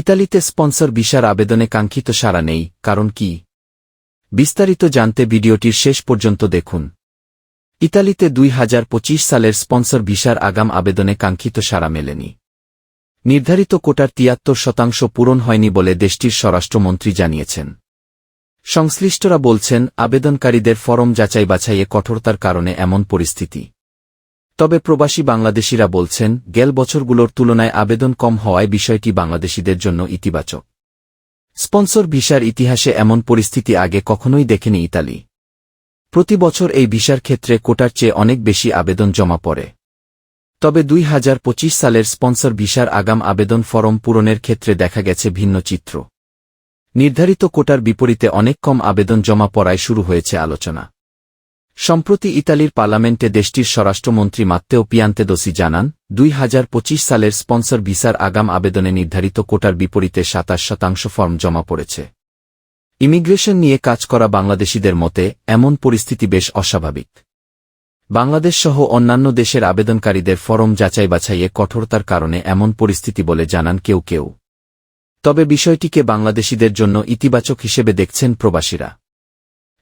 ইতালিতে স্পন্সর ভিসার আবেদনে কাঙ্ক্ষিত সারা নেই, কারণ কি? বিস্তারিত জানতে ভিডিওটির শেষ পর্যন্ত দেখুন। ইতালিতে দুই হাজার পঁচিশ সালের স্পন্সর ভিসার আগাম আবেদনে কাঙ্ক্ষিত সাড়া মেলেনি। নির্ধারিত কোটার তিয়াত্তর শতাংশ পূরণ হয়নি বলে দেশটির স্বরাষ্ট্রমন্ত্রী জানিয়েছেন। সংশ্লিষ্টরা বলছেন, আবেদনকারীদের ফরম যাচাই বাছাইয়ে কঠোরতার কারণে এমন পরিস্থিতি। তবে প্রবাসী বাংলাদেশিরা বলছেন, গেল বছরগুলোর তুলনায় আবেদন কম হওয়ায় বিষয়টি বাংলাদেশিদের জন্য ইতিবাচক। স্পন্সর ভিসার ইতিহাসে এমন পরিস্থিতি আগে কখনোই দেখেনি ইতালি। প্রতি বছর এই ভিসার ক্ষেত্রে কোটার চেয়ে অনেক বেশি আবেদন জমা পড়ে। তবে দুই হাজার পঁচিশ সালের স্পন্সর ভিসার আগাম আবেদন ফরম পূরণের ক্ষেত্রে দেখা গেছে ভিন্ন চিত্র। নির্ধারিত কোটার বিপরীতে অনেক কম আবেদন জমা পড়ায় শুরু হয়েছে আলোচনা। সম্প্রতি ইতালির পার্লামেন্টে দেশটির স্বরাষ্ট্রমন্ত্রী মাত্তেও পিয়ান্তেদোসি জানান, দুই হাজার পঁচিশ সালের স্পন্সর ভিসার আগাম আবেদনে নির্ধারিত কোটার বিপরীতে সাতাশ শতাংশ ফর্ম জমা পড়েছে। ইমিগ্রেশন নিয়ে কাজ করা বাংলাদেশিদের মতে, এমন পরিস্থিতি বেশ অস্বাভাবিক। বাংলাদেশ সহ অন্যান্য দেশের আবেদনকারীদের ফরম যাচাই বাছাইয়ে কঠোরতার কারণে এমন পরিস্থিতি বলে জানান কেউ কেউ। তবে বিষয়টিকে বাংলাদেশিদের জন্য ইতিবাচক হিসেবে দেখছেন প্রবাসীরা।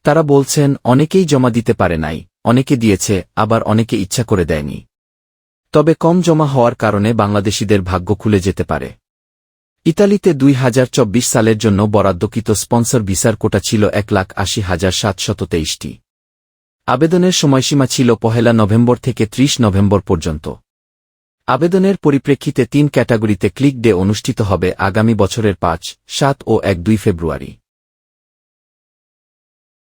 তারা বলছেন, অনেকেই জমা দিতে পারে নাই, অনেকে দিয়েছে, আবার অনেকে ইচ্ছা করে দেয়নি। তবে কম জমা হওয়ার কারণে বাংলাদেশিদের ভাগ্য খুলে যেতে পারে। ইতালিতে দুই হাজার চব্বিশ সালের জন্য বরাদ্দকৃত স্পন্সর ভিসার কোটা ছিল এক লাখ আশি হাজার সাতশত তেইশটি। আবেদনের সময়সীমা ছিল পহেলা নভেম্বর থেকে ত্রিশ নভেম্বর পর্যন্ত। আবেদনের পরিপ্রেক্ষিতে তিন ক্যাটাগরিতে ক্লিক ডে অনুষ্ঠিত হবে আগামী বছরের পাঁচ, সাত ও এক দুই ফেব্রুয়ারি।